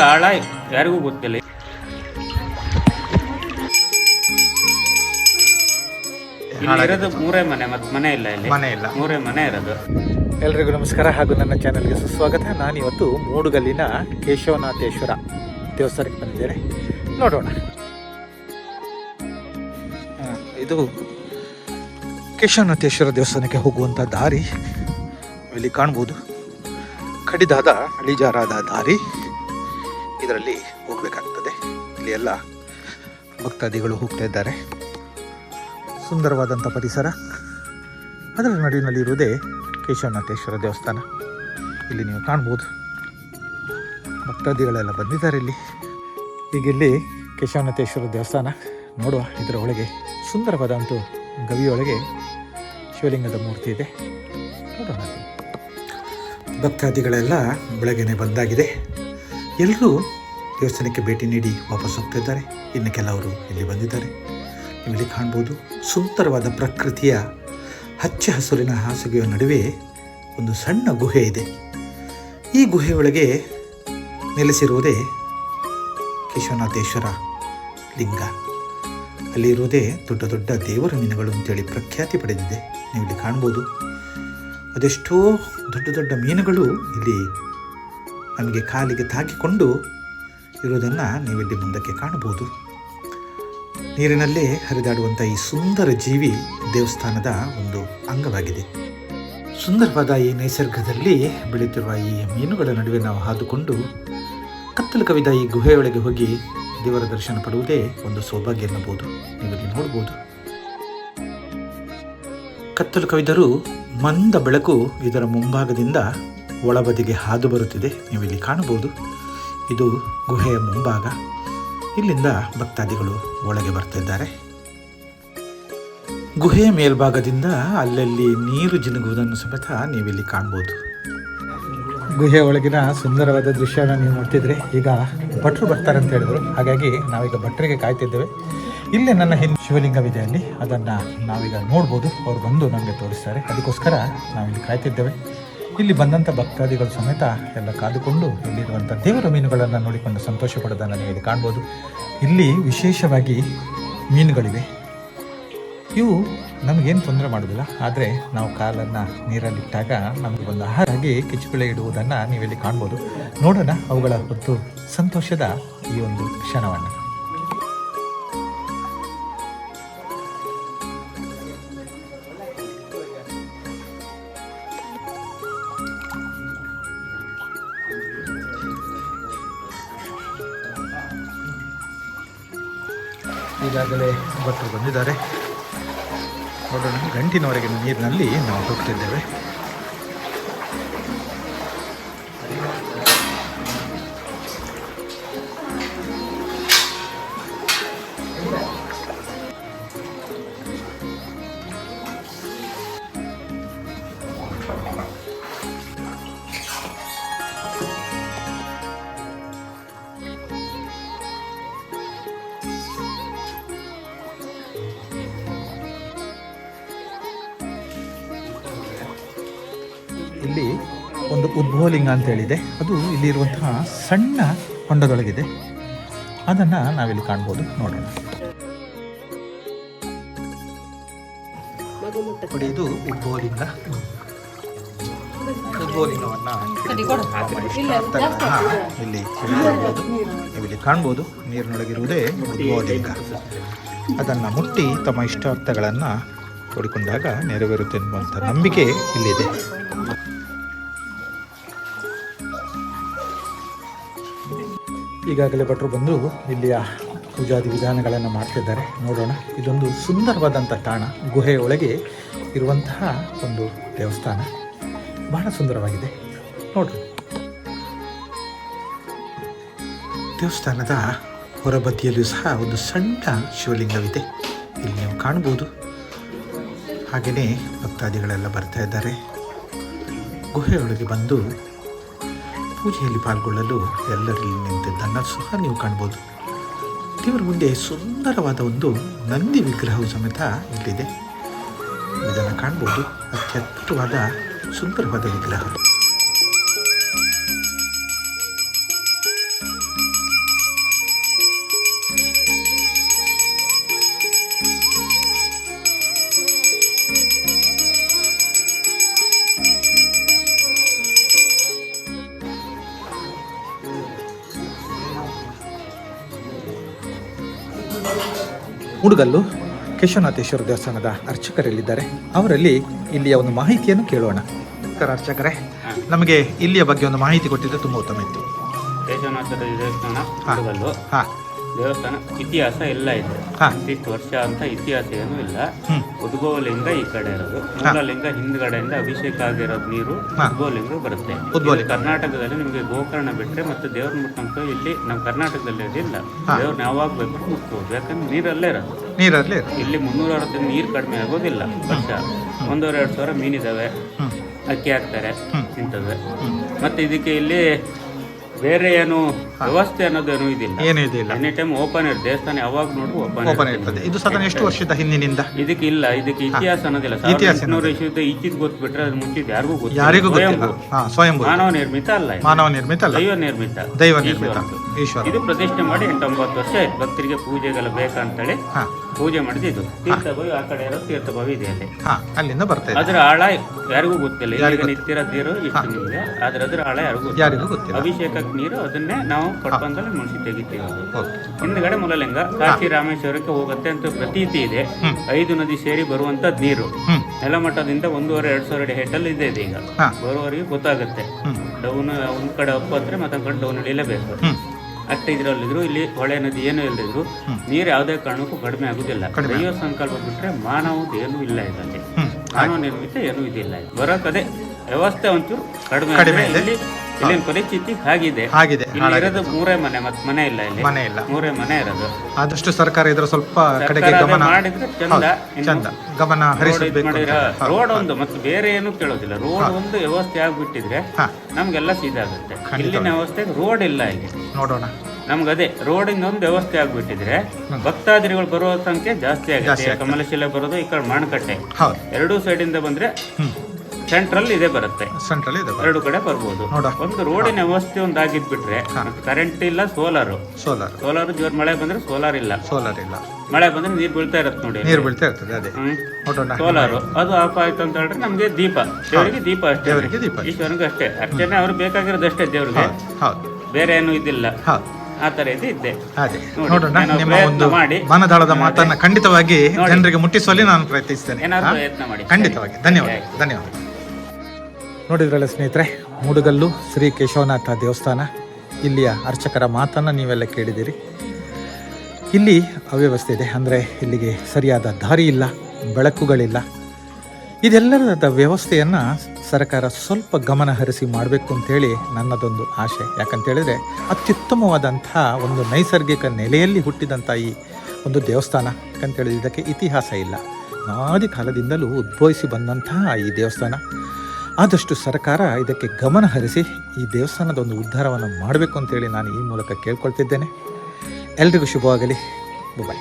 ಆಳ ಯಾರಿಗೂ ಗೊತ್ತಿಲ್ಲ. ಇಲ್ಲಿ ಇರೋದು ಮೂರೇ ಮನೆ ಮತ್ತೆ ಮನೆ ಇಲ್ಲ ಇಲ್ಲಿ. ಮನೆ ಇಲ್ಲ. ಮೂರೇ ಮನೆ ಇರೋದು. ಎಲ್ರಿಗೂ ನಮಸ್ಕಾರ ಹಾಗೂ ನನ್ನ ಚಾನಲ್ಗೆ ಸುಸ್ವಾಗತ. ನಾನಿವತ್ತು ಮೂಡುಗಲ್ಲಿನ ಕೇಶವನಾಥೇಶ್ವರ ದೇವಸ್ಥಾನಕ್ಕೆ ಬಂದಿದ್ದೇನೆ. ನೋಡೋಣ. ಇದು ಕೇಶವನಾಥೇಶ್ವರ ದೇವಸ್ಥಾನಕ್ಕೆ ಹೋಗುವಂತ ದಾರಿ. ಇಲ್ಲಿ ಕಾಣ್ಬೋದು. ಕಡಿದಾದ ಅಳಿಜಾರಾದ ದಾರಿ. ಇದರಲ್ಲಿ ಹೋಗಬೇಕಾಗ್ತದೆ. ಇಲ್ಲಿ ಎಲ್ಲ ಭಕ್ತಾದಿಗಳು ಹೋಗ್ತಾ ಇದ್ದಾರೆ. ಸುಂದರವಾದಂಥ ಪರಿಸರ. ಅದರ ನಡುವಿನಲ್ಲಿ ಇರುವುದೇ ಕೇಶವನಾಥೇಶ್ವರ ದೇವಸ್ಥಾನ. ಇಲ್ಲಿ ನೀವು ಕಾಣ್ಬೋದು. ಭಕ್ತಾದಿಗಳೆಲ್ಲ ಬಂದಿದ್ದಾರೆ ಇಲ್ಲಿ. ಈಗ ಇಲ್ಲಿ ಕೇಶವನಾಥೇಶ್ವರ ದೇವಸ್ಥಾನ. ನೋಡುವ ಇದರ ಒಳಗೆ ಸುಂದರವಾದ ಒಂದು ಗವಿಯೊಳಗೆ ಶಿವಲಿಂಗದ ಮೂರ್ತಿ ಇದೆ. ನೋಡೋಣ. ಭಕ್ತಾದಿಗಳೆಲ್ಲ ಬೆಳಗ್ಗೆನೆ ಬಂದಾಗಿದೆ. ಎಲ್ಲರೂ ದೇವಸ್ಥಾನಕ್ಕೆ ಭೇಟಿ ನೀಡಿ ವಾಪಸ್ ಹೋಗ್ತಿದ್ದಾರೆ. ಇನ್ನು ಕೆಲವರು ಇಲ್ಲಿ ಬಂದಿದ್ದಾರೆ. ಇಲ್ಲಿ ಕಾಣ್ಬೋದು ಸುಂದರವಾದ ಪ್ರಕೃತಿಯ ಹಚ್ಚ ಹಸುರಿನ ಹಾಸಿಗೆಯ ನಡುವೆ ಒಂದು ಸಣ್ಣ ಗುಹೆ ಇದೆ. ಈ ಗುಹೆಯೊಳಗೆ ನೆಲೆಸಿರುವುದೇ ಕೇಶವನಾಥೇಶ್ವರ ಲಿಂಗ. ಅಲ್ಲಿರುವುದೇ ದೊಡ್ಡ ದೊಡ್ಡ ದೇವರ ಮೀನುಗಳು ಅಂತೇಳಿ ಪ್ರಖ್ಯಾತಿ ಪಡೆದಿದೆ. ನೀವು ಇಲ್ಲಿ ಕಾಣ್ಬೋದು. ಅದೆಷ್ಟೋ ದೊಡ್ಡ ದೊಡ್ಡ ಮೀನುಗಳು ಇಲ್ಲಿ ನಮಗೆ ಕಾಲಿಗೆ ತಾಕಿಕೊಂಡು ಇರುವುದನ್ನು ನೀವಿಲ್ಲಿ ಮುಂದಕ್ಕೆ ಕಾಣಬಹುದು. ನೀರಿನಲ್ಲೇ ಹರಿದಾಡುವಂಥ ಈ ಸುಂದರ ಜೀವಿ ದೇವಸ್ಥಾನದ ಒಂದು ಅಂಗವಾಗಿದೆ. ಸುಂದರವಾದ ಈ ನೈಸರ್ಗದಲ್ಲಿ ಬೆಳೆಯುತ್ತಿರುವ ಈ ಮೀನುಗಳ ನಡುವೆ ನಾವು ಹಾದುಕೊಂಡು ಕತ್ತಲು ಕವಿದ ಈ ಗುಹೆಯೊಳಗೆ ಹೋಗಿ ದೇವರ ದರ್ಶನ ಪಡುವುದೇ ಒಂದು ಸೌಭಾಗ್ಯ ಎನ್ನಬಹುದು. ನೀವಿಲ್ಲಿ ನೋಡ್ಬೋದು ಕತ್ತಲು ಕವಿದರೂ ಮಂದ ಬೆಳಕು ಇದರ ಮುಂಭಾಗದಿಂದ ಒಳಬದಿಗೆ ಹಾದು ಬರುತ್ತಿದೆ. ನೀವಿಲ್ಲಿ ಕಾಣಬಹುದು. ಇದು ಗುಹೆಯ ಮುಂಭಾಗ. ಇಲ್ಲಿಂದ ಭಕ್ತಾದಿಗಳು ಒಳಗೆ ಬರ್ತಿದ್ದಾರೆ ಗುಹೆಯ ಮೇಲ್ಭಾಗದಿಂದ ಅಲ್ಲಲ್ಲಿ ನೀರು ಜಿನುಗುವುದನ್ನು ಸಮೇತ ನೀವಿಲ್ಲಿ ಕಾಣ್ಬೋದು. ಗುಹೆ ಒಳಗಿನ ಸುಂದರವಾದ ದೃಶ್ಯನ ನೀವು ನೋಡ್ತಿದ್ರೆ ಈಗ ಭಟ್ರು ಬರ್ತಾರೆ ಅಂತ ಹೇಳಿದ್ರು. ಹಾಗಾಗಿ ನಾವೀಗ ಭಟ್ರಿಗೆ ಕಾಯ್ತಿದ್ದೇವೆ. ಇಲ್ಲೇ ನನ್ನ ಹಿಂದೆ ಶಿವಲಿಂಗವಿದೆ ಅಲ್ಲಿ. ಅದನ್ನು ನಾವೀಗ ನೋಡ್ಬೋದು. ಅವ್ರು ಬಂದು ನಮಗೆ ತೋರಿಸ್ತಾರೆ. ಅದಕ್ಕೋಸ್ಕರ ನಾವಿಲ್ಲಿ ಕಾಯ್ತಿದ್ದೇವೆ. ಇಲ್ಲಿ ಬಂದಂಥ ಭಕ್ತಾದಿಗಳು ಸಮೇತ ಎಲ್ಲ ಕಾದುಕೊಂಡು ಇಲ್ಲಿರುವಂಥ ದೇವರ ಮೀನುಗಳನ್ನು ನೋಡಿಕೊಂಡು ಸಂತೋಷ ಪಡೋದನ್ನು ನೀವು ಇಲ್ಲಿ ಕಾಣ್ಬೋದು. ಇಲ್ಲಿ ವಿಶೇಷವಾಗಿ ಮೀನುಗಳಿವೆ. ಇವು ನಮಗೇನು ತೊಂದರೆ ಮಾಡೋದಿಲ್ಲ ಆದರೆ ನಾವು ಕಾಲನ್ನು ನೀರಲ್ಲಿಟ್ಟಾಗ ನಮಗೆ ಒಂದು ಆಹಾರಾಗಿ ಕಿಚ್ಚುಪಿಳೆ ಇಡುವುದನ್ನು ನೀವಿಲ್ಲಿ ಕಾಣ್ಬೋದು. ನೋಡೋಣ ಅವುಗಳ ಹೊತ್ತು ಸಂತೋಷದ ಈ ಒಂದು ಕ್ಷಣವನ್ನು. ಈಗಾಗಲೇ ಭಕ್ತರು ಬಂದಿದ್ದಾರೆ. ನೋಡೋಣ ಗಂಟಿನವರೆಗಿನ ನೀರಿನಲ್ಲಿ ನಾವು ಹೋಗ್ತಿದ್ದೇವೆ. ಒಂದು ಉದ್ಭವಲಿಂಗ ಅಂತ ಹೇಳಿದೆ. ಅದು ಇಲ್ಲಿರುವಂತಹ ಸಣ್ಣ ಹೊಂಡದೊಳಗಿದೆ. ಅದನ್ನು ನಾವಿಲ್ಲಿ ಕಾಣ್ಬೋದು. ನೋಡೋಣ. ನೋಡಿ ಇದು ಉದ್ಭವಲಿಂಗ ಇಲ್ಲಿ ಕಾಣ್ಬೋದು. ನೀರಿನೊಳಗಿರುವುದೇ ಉದ್ಭವಲಿಂಗ ಅದನ್ನು ಮುಟ್ಟಿ ತಮ್ಮ ಇಷ್ಟಾರ್ಥಗಳನ್ನು ತೋಡಿಕೊಂಡಾಗ ನೆರವೇರುತ್ತೆ ಎನ್ನುವಂಥ ನಂಬಿಕೆ ಇಲ್ಲಿದೆ. ಈಗಾಗಲೇ ಭಟ್ರು ಬಂದು ಇಲ್ಲಿಯ ಪೂಜಾದಿ ವಿಧಾನಗಳನ್ನು ಮಾಡ್ತಿದ್ದಾರೆ. ನೋಡೋಣ. ಇದೊಂದು ಸುಂದರವಾದಂಥ ತಾಣ. ಗುಹೆಯೊಳಗೆ ಇರುವಂತಹ ಒಂದು ದೇವಸ್ಥಾನ. ಬಹಳ ಸುಂದರವಾಗಿದೆ. ನೋಡ್ರಿ. ದೇವಸ್ಥಾನದ ಹೊರಬದಿಯಲ್ಲೂ ಸಹ ಒಂದು ಸಣ್ಣ ಶಿವಲಿಂಗವಿದೆ. ಇಲ್ಲಿ ನೀವು ಕಾಣ್ಬೋದು ಹಾಗೆಯೇ ಭಕ್ತಾದಿಗಳೆಲ್ಲ ಬರ್ತಾ ಇದ್ದಾರೆ. ಗುಹೆಯೊಳಗೆ ಬಂದು ಪೂಜೆಯಲ್ಲಿ ಪಾಲ್ಗೊಳ್ಳಲು ಎಲ್ಲರಲ್ಲಿ ನಿಂತಿದ್ದನ್ನು ಸಹ ನೀವು ಕಾಣ್ಬೋದು. ದೇವರ ಮುಂದೆ ಸುಂದರವಾದ ಒಂದು ನಂದಿ ವಿಗ್ರಹವು ಸಮೇತ ಇಲ್ಲಿದೆ. ಇದನ್ನು ಕಾಣ್ಬೋದು ಅತ್ಯದ್ಭುತವಾದ ಸುಂದರವಾದ ವಿಗ್ರಹ. ಹುಡುಗಲ್ಲು ಕೇಶವನಾಥೇಶ್ವರ ದೇವಸ್ಥಾನದ ಅರ್ಚಕರಲ್ಲಿದ್ದಾರೆ. ಅವರಲ್ಲಿ ಇಲ್ಲಿಯ ಒಂದು ಮಾಹಿತಿಯನ್ನು ಕೇಳೋಣ. ಸರ್ ಅರ್ಚಕರೇ. ನಮಗೆ ಇಲ್ಲಿಯ ಬಗ್ಗೆ ಒಂದು ಮಾಹಿತಿ ಕೊಟ್ಟಿದ್ದು ತುಂಬ ಉತ್ತಮ ಇತ್ತು. ಕೇಶವನಾಥ ದೇವಸ್ಥಾನ ಹಾಂ. ದೇವಸ್ಥಾನ ಇತಿಹಾಸ ಎಲ್ಲ ಇದೆ. ಇಷ್ಟು ವರ್ಷ ಅಂತ ಇತಿಹಾಸ ಏನು ಇಲ್ಲ. ಉದ್ಭವಲಿಂಗ ಈ ಕಡೆ ಇರೋದು. ಮೂಲಲಿಂಗ ಹಿಂದ್ಗಡೆಯಿಂದ ಅಭಿಷೇಕ ಆಗಿರೋದು ನೀರು ಹಾ. ಉದ್ಭವಲಿಂಗ ಬರುತ್ತೆ. ಕರ್ನಾಟಕದಲ್ಲಿ ನಿಮಗೆ ಗೋಕರ್ಣ ಬಿಟ್ರೆ ಮತ್ತೆ ದೇವ್ರ ಮುಟ್ಟಂತ ಇಲ್ಲಿ ನಮ್ಮ ಕರ್ನಾಟಕದಲ್ಲಿ ಅದಿಲ್ಲ. ದೇವ್ರ ಯಾವಾಗ ಬೇಕು ಮುಟ್ಬೋದು. ಯಾಕಂದ್ರೆ ನೀರಲ್ಲೇ ಇರೋದು. ನೀರಲ್ಲಿ ಇಲ್ಲಿ ಮುನ್ನೂರ ಅರವತ್ತು ನೀರು ಕಡಿಮೆ ಆಗೋದಿಲ್ಲ ವರ್ಷ. ಒಂದೂವರೆ ಎರಡು ಸಾವಿರ ಮೀನಿದಾವೆ. ಅಕ್ಕಿ ಹಾಕ್ತಾರೆ ಇಂಥದ್ದು ತಿಂತವೆ. ಮತ್ತೆ ಇದಕ್ಕೆ ಇಲ್ಲಿ ಬೇರೆ ಏನು ವ್ಯವಸ್ಥೆ ಅನ್ನೋದೇನು ಇದಿಲ್ಲ. ಏನೂ ಇದಿಲ್ಲ. ಎನಿ ಟೈಮ್ ಓಪನ್ ಇರುತ್ತೆ ದೇವಸ್ಥಾನ ಯಾವಾಗ ನೋಡು ಓಪನ್ ಓಪನ್ ಇರ್ತದೆ. ಇದು ಸದನ ಎಷ್ಟು ವರ್ಷದ ಹಿಂದಿನಿಂದ? ಇದಕ್ಕೆ ಇಲ್ಲ ಇದಕ್ಕೆ ಇತಿಹಾಸ ಅನ್ನೋದಿಲ್ಲ. ಇತಿಹಾಸ ಸಾವಿರದ ವರ್ಷದ ಈಚಿದ್ ಗೊತ್ತುಬಿಟ್ರೆ ಅದು ಮುಂಚಿದ ಯಾರಿಗೂ ಯಾರಿಗೂ ಗೊತ್ತಿಲ್ಲ. ಸ್ವಯಂ ಸ್ವಯಂಭೂ. ಮಾನವ ನಿರ್ಮಿತ ಅಲ್ಲ. ಮಾನವ ನಿರ್ಮಿತ ಅಲ್ಲ. ದೈವ ನಿರ್ಮಿತ. ದೈವ ನಿರ್ಮಿತ. ಈಶ್ವರ ಇದು ಪ್ರತಿಷ್ಠೆ ಮಾಡಿ ಎಂಟೊಂಬತ್ತು ವರ್ಷ ಆಯ್ತು. ಭಕ್ತರಿಗೆ ಪೂಜೆಗೆಲ್ಲ ಬೇಕಂತೇಳಿ ಹೇಳಿ ಪೂಜೆ ಇದು ತೀರ್ಥ ಭವಿ ಆ ಕಡೆ ಇರೋ ತೀರ್ಥ ಭವಿ ಇದೆ ಅಲ್ಲಿ. ಅಲ್ಲಿಂದ ಬರ್ತದೆ ಅದರ ಆಳ ಯಾರಿಗೂ ಗೊತ್ತಿಲ್ಲ. ಈಗ ನಿಂತಿರೋ ನೀರು ಇಷ್ಟು ಆದ್ರೆ ಅದ್ರ ಆಳ ಯಾರಿಗೂ ಗೊತ್ತಿಲ್ಲ. ಯಾರಿಗೂ ಗೊತ್ತಿಲ್ಲ. ಅಭಿಷೇಕಕ್ಕೆ ನೀರು ಅದನ್ನೇ ನಾವು ಪಡ್ಕೊಂಡಲ್ಲಿ ಮುನ್ಸಿ ತೆಗಿತೀವಿ ಹಿಂದ್ಗಡೆ ಮೂಲಲಿಂಗ ಕಾಶಿ ರಾಮೇಶ್ವರಕ್ಕೆ ಹೋಗುತ್ತೆ ಅಂತ ಪ್ರತೀತಿ ಇದೆ. ಐದು ನದಿ ಸೇರಿ ಬರುವಂತ ನೀರು. ನೆಲಮಟ್ಟದಿಂದ ಒಂದೂವರೆ ಎರಡ್ ಸಾವಿರ ಅಡಿ ಹೆಟ್ಟಲ್ಲಿ ಇದೆ ಇದು ಈಗ ಬರುವವರಿಗೆ ಗೊತ್ತಾಗುತ್ತೆ. ಡೌನ್ ಒಂದ್ ಕಡೆ ಅಪ್ ಅಂದ್ರೆ ಮತ್ತೊಂದ್ ಕಡೆ ಡೌನ್ ಇಳಿಲೇಬೇಕು ಅಟ್ಟ ಇದ್ರಲ್ಲಿದ್ರು ಇಲ್ಲಿ ಹೊಳೆ ನದಿ ಏನು ಇಲ್ಲದಿದ್ರು ನೀರು ಯಾವುದೇ ಕಾರಣಕ್ಕೂ ಕಡಿಮೆ ಆಗುದಿಲ್ಲ. ದೈವ ಸಂಕಲ್ಪ ಬಿಟ್ರೆ ಮಾನವದ ಏನು ಇಲ್ಲ ಇದರಲ್ಲಿ. ಮಾನವ ನಿರ್ಮಿತ ಏನೂ ಇದಿಲ್ಲ ಇದು. ಬರೋಕದೆ ವ್ಯವಸ್ಥೆ ಒಂಚೂರು ಕಡಿಮೆ. ಇಲ್ಲಿ ಇಲ್ಲಿನ ಪರಿಸ್ಥಿತಿ ಹಾಗಿದೆ. ಆಗಿದೆ ಇಲ್ಲಿ ಇರೋದು ಮೂರೇ ಮನೆ ಮತ್ತೆ ಮನೆ ಇಲ್ಲ ಇಲ್ಲಿ. ಮನೆ ಇಲ್ಲ. ಮೂರೇ ಮನೆ ಇರೋದು. ಆದಷ್ಟು ಸರ್ಕಾರ ಇದ್ರ ಸ್ವಲ್ಪ ಕಡೆಗೆ ಗಮನ ಮಾಡಿದ್ರೆ ಚಂದ ಚಂದ. ಗಮನ ಹರಿಸಬೇಕು ರೋಡ್ ಒಂದು ಮತ್ತೆ ಬೇರೆ ಏನು ಕೇಳೋದಿಲ್ಲ. ರೋಡ್ ಒಂದು ವ್ಯವಸ್ಥೆ ಆಗ್ಬಿಟ್ಟಿದ್ರೆ ನಮ್ಗೆಲ್ಲ ಸೀದಾಗುತ್ತೆ ಇಲ್ಲಿನ ವ್ಯವಸ್ಥೆಗೆ ರೋಡ್ ಇಲ್ಲ ಇಲ್ಲಿ. ನೋಡೋಣ. ನಮ್ಗೆ ಅದೇ ರೋಡಿನ ಒಂದು ವ್ಯವಸ್ಥೆ ಆಗ್ಬಿಟ್ಟಿದ್ರೆ ಭಕ್ತಾದ್ರಿಗಳು ಬರೋ ಸಂಖ್ಯೆ ಜಾಸ್ತಿ ಆಗುತ್ತೆ. ಕಮಲಶಿಲೆ ಬರೋದು ಈ ಕಡೆ ಮಾಣಕಟ್ಟೆ ಎರಡೂ ಸೈಡಿಂದ ಬಂದ್ರೆ ಸೆಂಟ್ರಲ್ ಇದೆ ಬರುತ್ತೆ. ಸೆಂಟ್ರಲ್ ಇದೆ ಎರಡು ಕಡೆ ಬರ್ಬೋದು. ಒಂದು ರೋಡಿನ ವ್ಯವಸ್ಥೆ ಒಂದು ಆಗಿದ್ಬಿಟ್ರೆ ಕರೆಂಟ್ ಇಲ್ಲ ಸೋಲಾರ್ ಸೋಲಾರ್ ಸೋಲಾರ್ ಜೋರ್ ಮಳೆ ಬಂದ್ರೆ ಸೋಲಾರ್ ಇಲ್ಲ. ಸೋಲಾರ್ ಇಲ್ಲ. ಮಳೆ ಬಂದ್ರೆ ನೀರ್ ಬೀಳ್ತಾ ಇರತ್ತೆ ನೋಡಿ. ನೀರು ಬೀಳ್ತಾ ಇರ್ತದೆ ಅದೇ. ಸೋಲಾರು ಅದು ಆಫ್ ಆಯ್ತು ಅಂತ ಹೇಳಿದ್ರೆ ನಮ್ಗೆ ದೀಪ. ದೇವರಿಗೆ ದೀಪ ಅಷ್ಟೇ. ದೇವರಿಗೆ ದೀಪ ಈಶ್ವರನಿಗೆ ಅಷ್ಟೇ. ಅರ್ಚನೆ ಅವ್ರು ಬೇಕಾಗಿರೋದು ಅಷ್ಟೇ ದೇವ್ರಿಗೆ. ಹೌದು ಬೇರೆ ಏನು ಇದಿಲ್ಲ. ಆ ತರ ಇದು ಇದ್ದೆ ಹಾಗೆ. ನೋಡೋಣ ನಿಮ್ಮ ಒಂದು ಮಾಡಿ. ಮನದಾಳದ ಮಾತನ್ನ ಖಂಡಿತವಾಗಿ ಜನರಿಗೆ ಮುಟ್ಟಿಸುವಲ್ಲಿ ನಾನು ಪ್ರಯತ್ನಿಸ್ತೇನೆ. ಏನಾದ್ರು ಪ್ರಯತ್ನ ಮಾಡಿ. ಖಂಡಿತವಾಗಿ. ಧನ್ಯವಾದ. ಧನ್ಯವಾದ. ನೋಡಿದ್ರಲ್ಲ ಸ್ನೇಹಿತರೆ, ಮುಡುಗಲ್ಲು ಶ್ರೀ ಕೇಶವನಾಥ ದೇವಸ್ಥಾನ. ಇಲ್ಲಿಯ ಅರ್ಚಕರ ಮಾತನ್ನು ನೀವೆಲ್ಲ ಕೇಳಿದಿರಿ ಇಲ್ಲಿ ಅವ್ಯವಸ್ಥೆ ಇದೆ. ಅಂದರೆ ಇಲ್ಲಿಗೆ ಸರಿಯಾದ ದಾರಿ ಇಲ್ಲ, ಬೆಳಕುಗಳಿಲ್ಲ. ಇದೆಲ್ಲರದ ವ್ಯವಸ್ಥೆಯನ್ನು ಸರ್ಕಾರ ಸ್ವಲ್ಪ ಗಮನ ಹರಿಸಿ ಮಾಡಬೇಕು ಅಂತೇಳಿ ನನ್ನದೊಂದು ಆಶೆ. ಯಾಕಂತೇಳಿದರೆ ಅತ್ಯುತ್ತಮವಾದಂಥ ಒಂದು ನೈಸರ್ಗಿಕ ನೆಲೆಯಲ್ಲಿ ಹುಟ್ಟಿದಂಥ ಈ ಒಂದು ದೇವಸ್ಥಾನ. ಯಾಕಂತೇಳಿದ್ರೆ ಇದಕ್ಕೆ ಇತಿಹಾಸ ಇಲ್ಲ. ಅನಾದಿ ಕಾಲದಿಂದಲೂ ಉದ್ಭವಿಸಿ ಬಂದಂತಹ ಈ ದೇವಸ್ಥಾನ. ಆದಷ್ಟು ಸರ್ಕಾರ ಇದಕ್ಕೆ ಗಮನ ಹರಿಸಿ ಈ ದೇವಸ್ಥಾನದ ಒಂದು ಉದ್ಧಾರವನ್ನು ಮಾಡಬೇಕು ಅಂತೇಳಿ ನಾನು ಈ ಮೂಲಕ ಕೇಳ್ಕೊಳ್ತಿದ್ದೇನೆ. ಎಲ್ರಿಗೂ ಶುಭವಾಗಲಿ. ಬಾಯ್